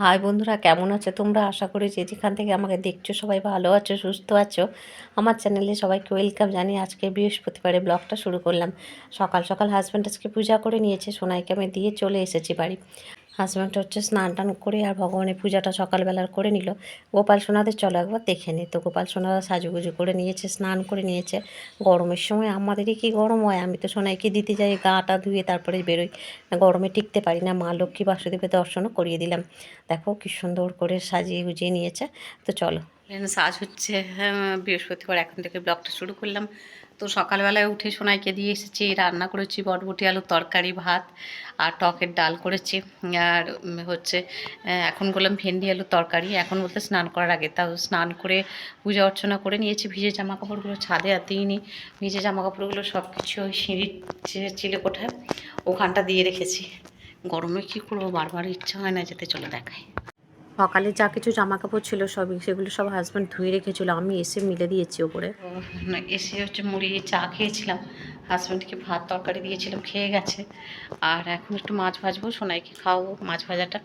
High বন্ধুরা, কেমন আছো তোমরা? আশা করি যে যেখান থেকে আমাকে দেখছ সবাই ভালো আছো, সুস্থ আছো। আমার চ্যানেলে সবাইকে ওয়েলকাম জানি আজকে বৃহস্পতিবারে ব্লগটা শুরু করলাম। সকাল সকাল হাজব্যান্ড আজকে পূজা করে নিয়েছে, সোনাইকে আমি দিয়ে চলে এসেছি বাড়ি। হাজব্যান্ড হচ্ছে স্নান টান করে আর ভগবানের পূজাটা সকালবেলার করে নিল। গোপাল সোনাদের চলো একবার দেখে নিই তো গোপাল সোনারা সাজুগুজু করে নিয়েছে, স্নান করে নিয়েছে। গরমের সময় আমাদেরই কি গরম হয়? আমি তো সোনাইকে দিতে যাই গাটা ধুয়ে তারপরে বেরোই। গরমে টিকতে পারি না। মা লক্ষ্মী বাসুদেবের দর্শনও করিয়ে দিলাম। দেখো কি সুন্দর করে সাজিয়ে গুজিয়ে নিয়েছে। তো চলো। সাজ হচ্ছে হ্যাঁ, বৃহস্পতিবার এখন থেকে ব্লগটা শুরু করলাম। তো সকালবেলায় উঠে সোনাইকে দিয়ে এসেছি রান্না করেছি বটবটি আলুর তরকারি ভাত আর টকের ডাল করেছি। আর হচ্ছে এখন করলাম ভেন্ডি আলুর তরকারি। এখন বলতে স্নান করার আগে তাও স্নান করে পূজা অর্চনা করে নিয়েছি। ভিজে জামা কাপড়গুলো ছাদে আর দিইনি। ভিজে জামা কাপড়গুলো সব কিছু ওই সিঁড়ির চিলে কোঠায় ওখানটা দিয়ে রেখেছি। গরমে কী করব? বারবার ইচ্ছা হয় না যেতে চলে দেখায় সকালে যা কিছু জামা কাপড় ছিল সবই সেগুলো সব হাজব্যান্ড ধুয়ে রেখেছিল। আমি এসে মিলে দিয়েছি ওপরে। এসে হচ্ছে মুড়ি চা খেয়েছিলাম। হাজব্যান্ডকে ভাত তরকারি দিয়েছিলাম খেয়ে গেছে। আর এখন একটু মাছ ভাজবো সোনাইকে খাওয়াবো মাছ ভাজাটা।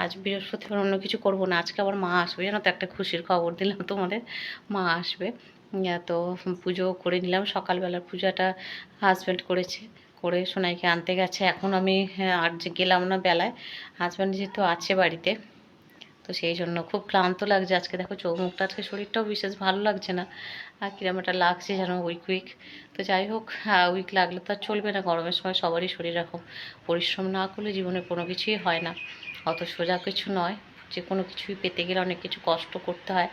আজ বৃহস্পতিবার অন্য কিছু করব না আজকে আবার মা আসবে। জানো তো একটা খুশির খবর দিলাম তোমাদের। মা আসবে। তো পুজো করে নিলাম। সকালবেলার পূজাটা হাজব্যান্ড করেছে করে সোনাইকে আনতে গেছে। এখন আমি হ্যাঁ, আর গেলাম না বেলায় হাজব্যান্ড যেহেতু আছে বাড়িতে তো সেই জন্য খুব ক্লান্ত লাগছে। আজকে দেখো চৌমুখটা আজকে শরীরটাও বিশেষ ভালো লাগছে না। আর কিরম একটা লাগছে যেন উইক উইক তো যাই হোক উইক লাগলে তো আর চলবে না। গরমের সময় সবারই শরীর এরকম পরিশ্রম না করলে জীবনে কোনো কিছুই হয় না। অত সোজা কিছু নয়। যে কোনো কিছুই পেতে গেলে অনেক কিছু কষ্ট করতে হয়।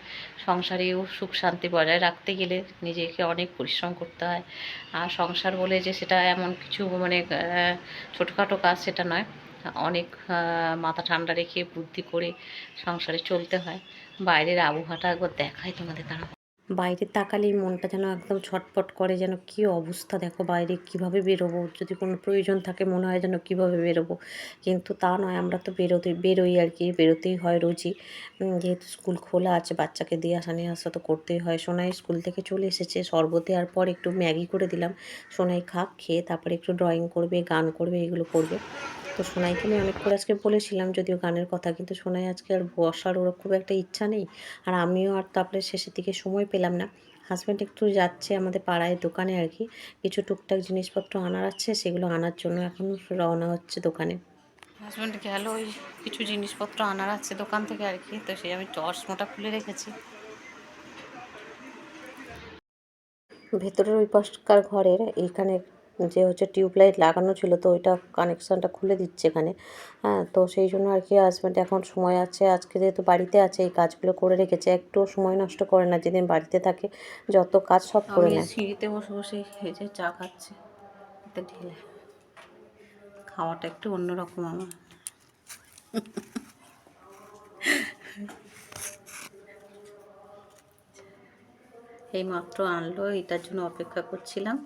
সংসারেও সুখ শান্তি বজায় রাখতে গেলে নিজেকে অনেক পরিশ্রম করতে হয়। আর সংসার বলে যে সেটা এমন কিছু মানে ছোটোখাটো কাজ সেটা নয়। অনেক মাথা ঠান্ডা রেখে বুদ্ধি করে সংসারে চলতে হয়। বাইরের আবহাওয়াটা একবার দেখাই তোমাদের তারা বাইরে তাকালেই মনটা যেন একদম ছটপট করে, যেন কি অবস্থা দেখো বাইরে, কীভাবে বেরোবো? যদি কোনো প্রয়োজন থাকে মনে হয় যেন কীভাবে বেরোবো? কিন্তু তা নয়, আমরা তো বেরোতে, বেরোই আর কি, বেরোতেই হয় রোজই। যেহেতু স্কুল খোলা আছে, বাচ্চাকে দিয়ে আসা নিয়ে আসা তো করতেই হয়। সোনাই স্কুল থেকে চলে এসেছে, শরবত দেওয়ার পর একটু ম্যাগি করে দিলাম। সোনাই খাক, খেয়ে তারপরে একটু ড্রয়িং করবে, গান করবে, এগুলো করবে। তো সোনাইকে আমি অনেক করে আজকে বলেছিলাম যদিও গানের কথা কিন্তু সোনাই আজকে আর বসার ওর খুব একটা ইচ্ছা নেই। আর আমিও আর তারপরে শেষের দিকে সময় পেলাম না। হাজব্যান্ড একটু যাচ্ছে আমাদের পাড়ায় দোকানে আর কি। কিছু টুকটাক জিনিসপত্র আনার আছে সেগুলো আনার জন্য এখন রওনা হচ্ছে দোকানে। হাজব্যান্ড গেল ওই কিছু জিনিসপত্র আনার আছে দোকান থেকে আর কি তো সেই আমি টর্চ মোটা খুলে রেখেছি। ভেতরের ওই পাশকার ঘরের এইখানে যে হচ্ছে টিউবলাইট লাগানো ছিল তো ওইটা কানেকশানটা খুলে দিচ্ছে এখানে। হ্যাঁ তো সেই জন্য আর কি হাজব্যান্ড এখন সময় আছে। আজকে যেহেতু বাড়িতে আছে এই কাজগুলো করে রেখেছে। একটু সময় নষ্ট করে না যেদিন বাড়িতে থাকে যত কাজ সব করে নেয়। সিঁড়িতে বসে বসে যে চা খাচ্ছে ঢেলে। খাওয়াটা একটু অন্যরকম আমার। এই মাত্র আনলো এটার জন্য অপেক্ষা করছিলাম।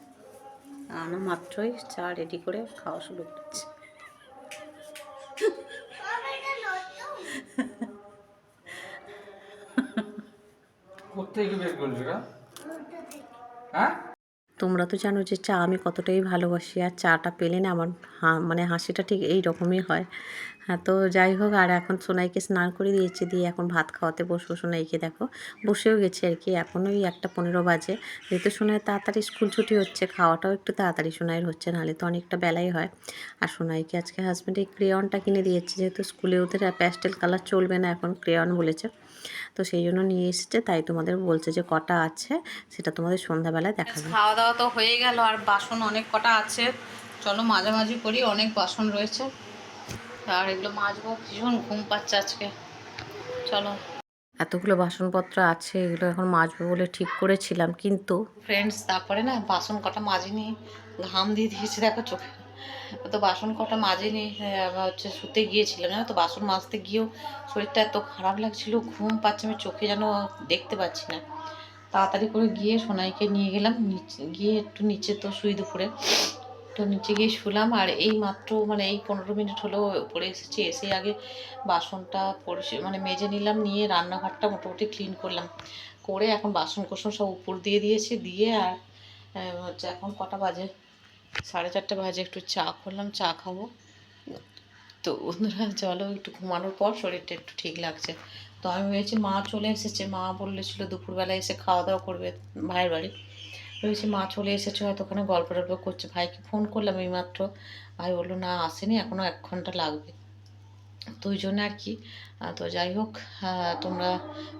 আনা মাত্রই চা রেডি করে খাওয়া শুরু করছে। কোথেকে বের হ্যাঁ? তোমরা তো জানো যে চা আমি কতটাই ভালোবাসি, আর চাটা পেলে না আমার মানে হাসিটা ঠিক এই রকমই হয়। হ্যাঁ তো যাই হোক, আর এখন সোনাইকে স্নান করে দিয়েছি, দিয়ে এখন ভাত খাওয়াতে বসবো সোনাইকে, দেখো। বসেও গেছি আর কি এখন ওই একটা পনেরো বাজে। যেহেতু সোনাই তাড়াতাড়ি স্কুল ছুটি হচ্ছে, খাওয়াটাও একটু তাড়াতাড়ি সোনাইয়ের হচ্ছে, নাহলে তো অনেকটা বেলাই হয়। আর সোনাইকে আজকে হাজব্যান্ড এই ক্রেয়নটা কিনে দিয়েছে, যেহেতু স্কুলে ওদের প্যাস্টেল কালার চলবে না, এখন ক্রেয়ন বলেছে। তো সেই জন্য নিয়ে এসেছে তাই তোমাদের বলছে যে কটা আছে সেটা তোমাদের সন্ধ্যাবেলায় দেখাবে। খাওয়া দাওয়া তো হয়ে গেল আর বাসন অনেক কটা আছে। চলো মাঝামাঝি করি অনেক বাসন রয়েছে। আর এগুলো মাজবো ভীষণ ঘুম পাচ্ছে আজকে। চলো। এতগুলো বাসনপত্র আছে এগুলো এখন মাজবো বলে ঠিক করেছিলাম কিন্তু ফ্রেন্ডস তারপরে না বাসন কটা মাজিনি। ঘাম দিয়ে দিয়েছে দেখো চোখে। তো বাসন কটা মাজিনি হ্যাঁ, হচ্ছে শুতে গিয়েছিলাম জানো তো? বাসন মাজতে গিয়েও শরীরটা এত খারাপ লাগছিল ঘুম পাচ্ছে আমি চোখে যেন দেখতে পাচ্ছি না। তাড়াতাড়ি করে গিয়ে সোনাইকে নিয়ে গেলাম নিচে গিয়ে একটু নিচে তো শুই দুপুরে। তো নিচে গিয়ে শুলাম আর এই মাত্র মানে এই পনেরো মিনিট হলো পরে এসেছি এসে আগে বাসনটা পরিষ্কার মানে মেজে নিলাম নিয়ে রান্নাঘরটা মোটামুটি ক্লিন করলাম। করে এখন বাসন কোসন সব উপর দিয়ে দিয়েছি দিয়ে আর হচ্ছে এখন কটা বাজে? সাড়ে চারটে বাজে একটু চা করলাম চা খাব। তো বন্ধুরা চলো একটু ঘুমানোর পর শরীরটা একটু ঠিক লাগছে। তো আমি ভেবেছি মা চলে এসেছে মা বলেছিল দুপুরবেলা এসে খাওয়া দাওয়া করবে ভাইয়ের বাড়ি। ভেবেছি মা চলে এসেছে হয়তো ওখানে গল্প টল্প করছে। ভাইকে ফোন করলাম এইমাত্র। ভাই বলল না আসেনি এখনও এক ঘণ্টা লাগবে। তো ওই জন্য আর কি। তো যাই হোক তোমরা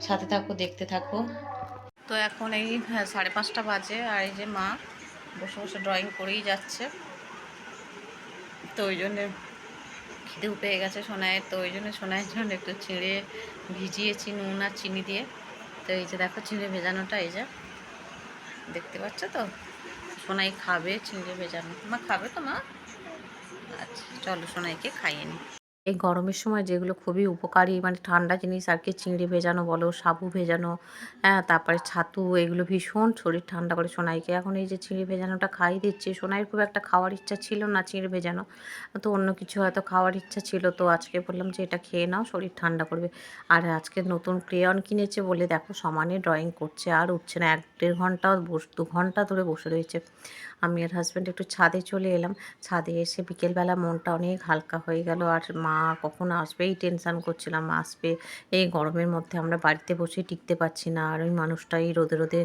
সাথে থাকো দেখতে থাকো। তো এখন এই হ্যাঁ, সাড়ে পাঁচটা বাজে। আর এই যে মা বসে বসে ড্রয়িং করেই যাচ্ছে। তো ওই জন্যে খিদেও পেয়ে গেছে সোনায়ের তো ওই জন্য সোনায়ের জন্য একটু চিঁড়ে ভিজিয়েছি নুন আর চিনি দিয়ে। তো এই যে দেখো চিঁড়ে ভেজানোটা, এই যে দেখতে পাচ্ছ তো? সোনাই খাবে চিংড়ি ভেজানো। মা খাবে তো মা? আচ্ছা চলো সোনাইকে খাইয়ে নি। এই গরমের সময় যেগুলো খুবই উপকারী মানে ঠান্ডা জিনিস আর কি, চিংড়ি ভেজানো বলো, সাবু ভেজানো হ্যাঁ তারপরে ছাতু, এগুলো ভীষণ শরীর ঠান্ডা করে সোনাইকে। এখন এই যে চিংড়ি ভেজানোটা খাইয়ে দিচ্ছি, সোনাইয়ের খুব একটা খাওয়ার ইচ্ছা ছিল না চিংড়ি ভেজানো, তো অন্য কিছু হয়তো খাওয়ার ইচ্ছা ছিল, তো আজকে বললাম যে এটা খেয়ে নাও, শরীর ঠান্ডা করবে। আর আজকে নতুন ক্রেয়ন কিনেছে বলে দেখো, সমানে ড্রয়িং করছে, আর উঠছে না, এক দেড় ঘণ্টা বস, দু ঘণ্টা ধরে বসে রয়েছে। আমি আর হাজব্যান্ড একটু ছাদে চলে এলাম, ছাদে এসে বিকেলবেলা মনটা অনেক হালকা হয়ে গেল, আর মা কখন আসবে? এই টেনশান করছিলাম মা আসবে। এই গরমের মধ্যে আমরা বাড়িতে বসে টিকতে পারছি না। আর ওই মানুষটা এই রোদে রোদে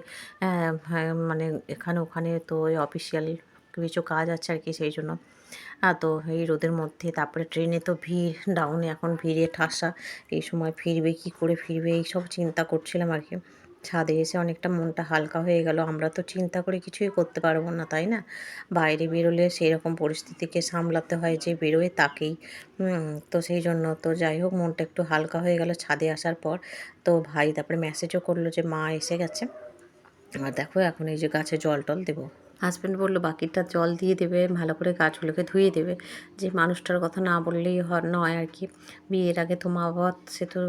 আহ, হ্যাঁ, মানে এখানে ওখানে তো ওই অফিসিয়াল কিছু কাজ আছে আর কি সেই জন্য। তো এই রোদের মধ্যে তারপরে ট্রেনে তো ভিড় ডাউনে এখন ভিড়ে ঠাসা। এই সময় ফিরবে কি করে ফিরবে? এই সব চিন্তা করছিলাম আর কি। ছাদে এসে অনেকটা মনটা হালকা হয়ে গেল। আমরা তো চিন্তা করে কিছুই করতে পারব না, তাই না? বাইরে বেরোলে সেই রকম পরিস্থিতিকে সামলাতে হয় যে বেরোয় তাকেই। তো সেই জন্য তো যাই হোক, মনটা একটু হালকা হয়ে গেল ছাদে আসার পর। তো ভাই তারপরে মেসেজও করল যে, মা এসে গেছে। আর দেখো এখন এই যে গাছে জল টল দেবো। হাজব্যান্ড বলল, বাকিটা জল দিয়ে দেবে, ভালো করে গাছগুলোকে ধুয়ে দেবে। যে মানুষটার কথা না বললেই নয় আর কি। বিয়ের আগে তো মা বাবা সে তো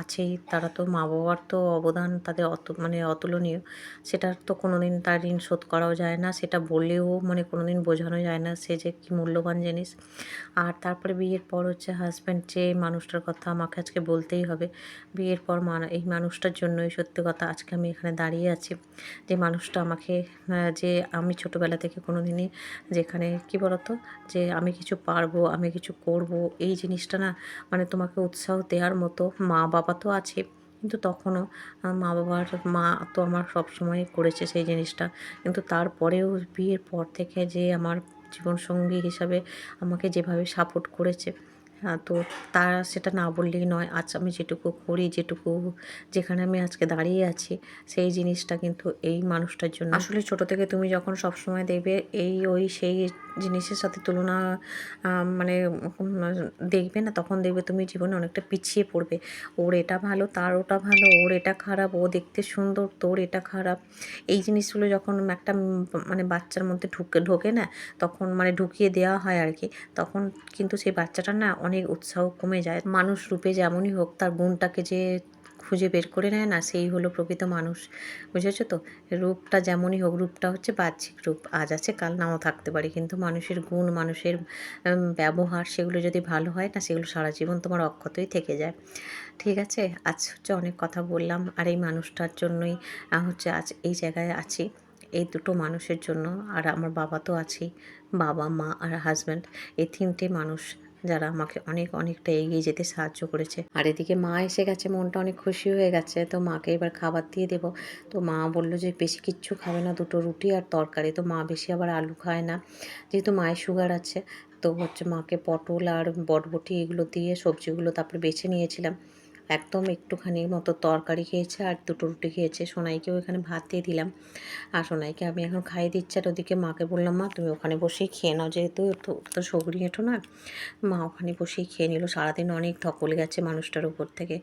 আছেই, তারা তো মা বাবার তো অবদান তাদের অত মানে অতুলনীয়। সেটার তো কোনো দিন তার ঋণ শোধ করাও যায় না, সেটা বললেও মানে কোনো দিন বোঝানো যায় না সে যে কী মূল্যবান জিনিস। আর তারপরে বিয়ের পর হচ্ছে হাজব্যান্ড যে মানুষটার কথা আমাকে আজকে বলতেই হবে, বিয়ের পর এই মানুষটার জন্যই সত্যি কথা আজকে আমি এখানে দাঁড়িয়ে আছি। যে মানুষটা আমাকে যে আমি ছোটোবেলা থেকে কোনো দিনই যেখানে, কি বলতো? যে আমি কিছু পারব, আমি কিছু করব, এই জিনিসটা না মানে তোমাকে উৎসাহ দেওয়ার মতো মা বাবা তো আছে। কিন্তু তখনও মা বাবার মা তো আমার সব সময় করেছে সেই জিনিসটা। কিন্তু তারপরেও বিয়ের পর থেকে যে আমার জীবনসঙ্গী হিসাবে আমাকে যেভাবে সাপোর্ট করেছে হ্যাঁ তো তারা সেটা না বললেই নয়। আজ আমি যেটুকু করি, যেটুকু যেখানে আমি আজকে দাঁড়িয়ে আছি, সেই জিনিসটা কিন্তু এই মানুষটার জন্য। আসলে ছোট থেকে তুমি যখন সব সময় দেখবে, এই ওই সেই জিনিসের সাথে তুলনা মানে দেখবে না, তখন দেখবে তুমি জীবনে অনেকটা পিছিয়ে পড়বে। ওর এটা ভালো, তার ওটা ভালো, ওর এটা খারাপ, ও দেখতে সুন্দর, তোর এটা খারাপ। এই জিনিসগুলো যখন একটা মানে বাচ্চার মধ্যে ঢুকে, ঢোকে না, তখন মানে ঢুকিয়ে দেওয়া হয় আর কি, তখন কিন্তু সেই বাচ্চাটা না অনেক উৎসাহ কমে যায়। মানুষ রূপে যেমনই হোক, তার গুণটাকে যে খুঁজে বের করে নেয় না, সেই হলো প্রকৃত মানুষ। বুঝেছ তো? রূপটা যেমনই হোক, রূপটা হচ্ছে বাহ্যিক রূপ। আজ আছে, কাল নাও থাকতে পারে। কিন্তু মানুষের গুণ, মানুষের ব্যবহার, সেগুলো যদি ভালো হয় না, সেগুলো সারা জীবন তোমার অক্ষতই থেকে যায়। ঠিক আছে? আজ হচ্ছে অনেক কথা বললাম, আর এই মানুষটার জন্যই হচ্ছে আজ এই জায়গায় আছি। এই দুটো মানুষের জন্য, আর আমার বাবা তো আছেই, বাবা, মা আর হাজব্যান্ড এই তিনটে মানুষ। যারা আমাকে অনেক, অনেকটা এগিয়ে যেতে সাহায্য করেছে। আর এদিকে মা এসে গেছে, মনটা অনেক খুশি হয়ে গেছে। তো মাকে এবার খাবার দিয়ে দেবো। তো মা বলল যে, বেশি কিচ্ছু খাবে না, দুটো রুটি আর তরকারি। তো মা বেশি আবার আলু খায় না। যেহেতু মায়ের সুগার আছে, তো হচ্ছে মাকে পটল আর বটবটি এগুলো দিয়ে সবজিগুলো তারপরে বেছে নিয়েছিলাম। একদম একটুখানি মতো তরকারি খেয়েছে আর দুটো রুটি খেয়েছে। সোনাইকেও এখানে ভাত দিয়ে দিলাম। আর সোনাইকে আমি এখন খাইয়ে দিচ্ছি আর ওদিকে মাকে বললাম, মা, তুমি ওখানে বসেই খেয়ে নাও। যেহেতু তো সগড়ি এঁটো না, মা ওখানে বসেই খেয়ে নিল। সারাদিন অনেক ধকল গেছে মানুষটার উপর থেকে।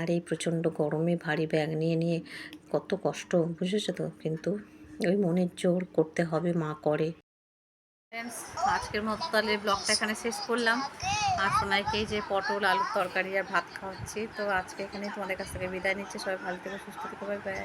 আর এই প্রচণ্ড গরমে ভারী ব্যাগ নিয়ে নিয়ে কত কষ্ট, বুঝেছ তো? কিন্তু ওই মনের জোর করতে হবে, মা করে। ফ্রেন্ডস আজকের মতো তাহলে ব্লগটা এখানে শেষ করলাম। আর সোনাইকে এই যে পটল, আলুর তরকারি আর ভাত খাওয়াচ্ছি। তো আজকে এখানে তোমাদের কাছ থেকে বিদায় নিচ্ছে। সবাই ভালো থেকে, সুস্থ থেকে বাই বাই